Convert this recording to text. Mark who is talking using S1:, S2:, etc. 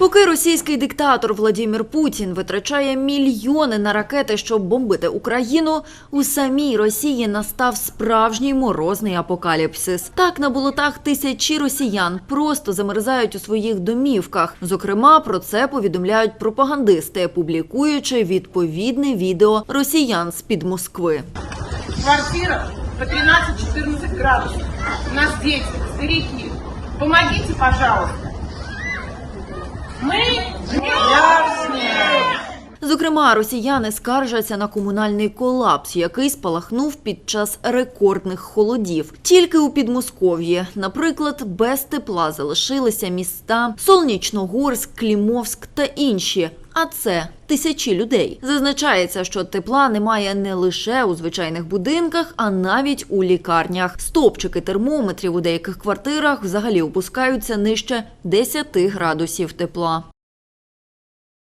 S1: Поки російський диктатор Владимир Путін витрачає мільйони на ракети, щоб бомбити Україну, у самій Росії настав справжній морозний апокаліпсис. Так на болотах тисячі росіян просто замерзають у своїх домівках. Зокрема, про це повідомляють пропагандисти, публікуючи відповідне відео росіян з під Москви.
S2: квартирах по 13-14 градусов. У нас дети, старики. Помогите, пожалуйста. Wait!
S1: Зокрема, росіяни скаржаться на комунальний колапс, який спалахнув під час рекордних холодів. Тільки у Підмосков'ї, наприклад, без тепла залишилися міста Солнічногорськ, Клімовськ та інші. А це тисячі людей. Зазначається, що тепла немає не лише у звичайних будинках, а навіть у лікарнях. Стопчики термометрів у деяких квартирах взагалі опускаються нижче 10 градусів тепла.